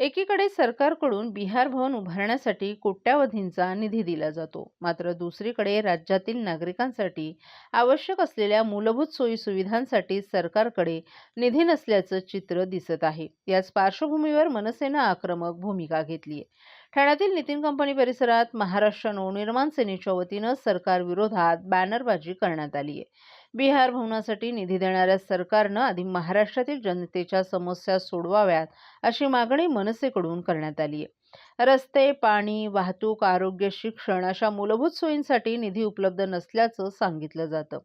एकीकडे सरकारकडून बिहार भवन उभारण्यासाठी कोट्यावधींचा निधी दिला जातो. मात्र दुसरीकडे राज्यातील नागरिकांसाठी आवश्यक असलेल्या मूलभूत सोयी सुविधांसाठी सरकारकडे निधी नसल्याचं चित्र दिसत आहे. याच पार्श्वभूमीवर मनसेनं आक्रमक भूमिका घेतली आहे. ठाण्यातील नितीन कंपनी परिसरात महाराष्ट्र नवनिर्माण सेनेच्या वतीनं सरकारविरोधात बॅनरबाजी करण्यात आली आहे. बिहार भवनासाठी निधी देणाऱ्या सरकारनं आधी महाराष्ट्रातील जनतेच्या समस्या सोडवाव्यात अशी मागणी मनसेकडून करण्यात आली आहे. रस्ते पाणी वाहतूक आरोग्य शिक्षण अशा मूलभूत सोयींसाठी निधी उपलब्ध नसल्याचं सांगितलं जातं.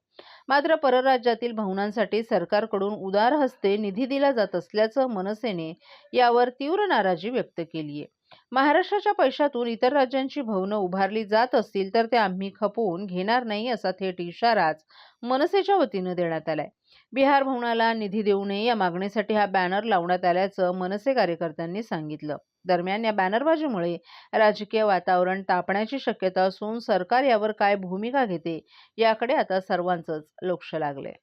मात्र परराज्यातील भवनांसाठी सरकारकडून उदार हस्ते निधी दिला जात असल्याचं मनसेने यावर तीव्र नाराजी व्यक्त केली आहे. महाराष्ट्राच्या पैशातून इतर राज्यांची भवनं उभारली जात असतील तर ते आम्ही खपवून घेणार नाही असा थेट इशाराच मनसेच्या वतीनं देण्यात आलाय. बिहार भवनाला निधी देऊ नये या मागणीसाठी हा बॅनर लावण्यात आल्याचं मनसे कार्यकर्त्यांनी सांगितलं. दरम्यान या बॅनरबाजीमुळे राजकीय वातावरण तापण्याची शक्यता असून सरकार यावर काय भूमिका घेते याकडे आता सर्वांचंच लक्ष लागलंय.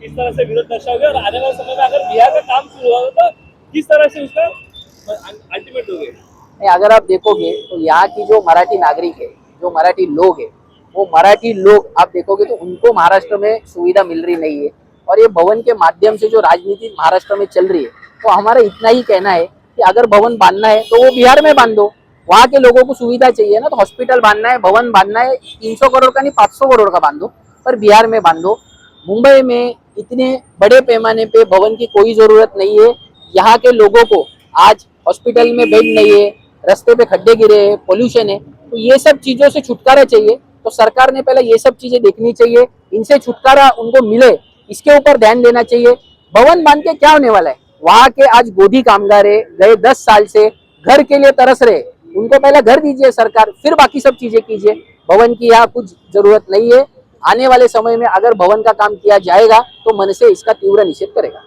किस तरह से विरोध दर्शाओगे और आने वाले समय में अगर बिहार का काम शुरू हुआ तो किस तरह से उसका अल्टीमेट दोगे नहीं, अगर आप देखोगे तो यहाँ की जो मराठी नागरिक है, जो मराठी लोग है, वो मराठी लोग आप देखोगे तो उनको महाराष्ट्र में सुविधा मिल रही नहीं है। और ये भवन के माध्यम से जो राजनीति महाराष्ट्र में चल रही है तो हमारा इतना ही कहना है कि अगर भवन बांधना है तो वो बिहार में बांधो। वहाँ के लोगों को सुविधा चाहिए ना तो हॉस्पिटल बांधना है, भवन बांधना है, तीन सौ करोड़ का नहीं, पाँच सौ करोड़ का बांधो, पर बिहार में बांधो। मुंबई में इतने बड़े पैमाने पे भवन की कोई ज़रूरत नहीं है। यहाँ के लोगों को आज हॉस्पिटल में बेड नहीं है, रास्ते पे खड्डे गिरे हैं पोल्यूशन है तो ये सब चीज़ों से छुटकारा चाहिए। तो सरकार ने पहले ये सब चीज़ें देखनी चाहिए, इनसे छुटकारा उनको मिले, इसके ऊपर ध्यान देना चाहिए। भवन बाँध के क्या होने वाला है? वहाँ के आज गोदी कामगार है, गए दस साल से, घर के लिए तरस रहे उनको पहले घर दीजिए सरकार, फिर बाकी सब चीज़ें कीजिए। भवन की यहाँ कुछ ज़रूरत नहीं है। आने वाले समय में अगर भवन का काम किया जाएगा तो मन से इसका तीव्र निषेध करेगा।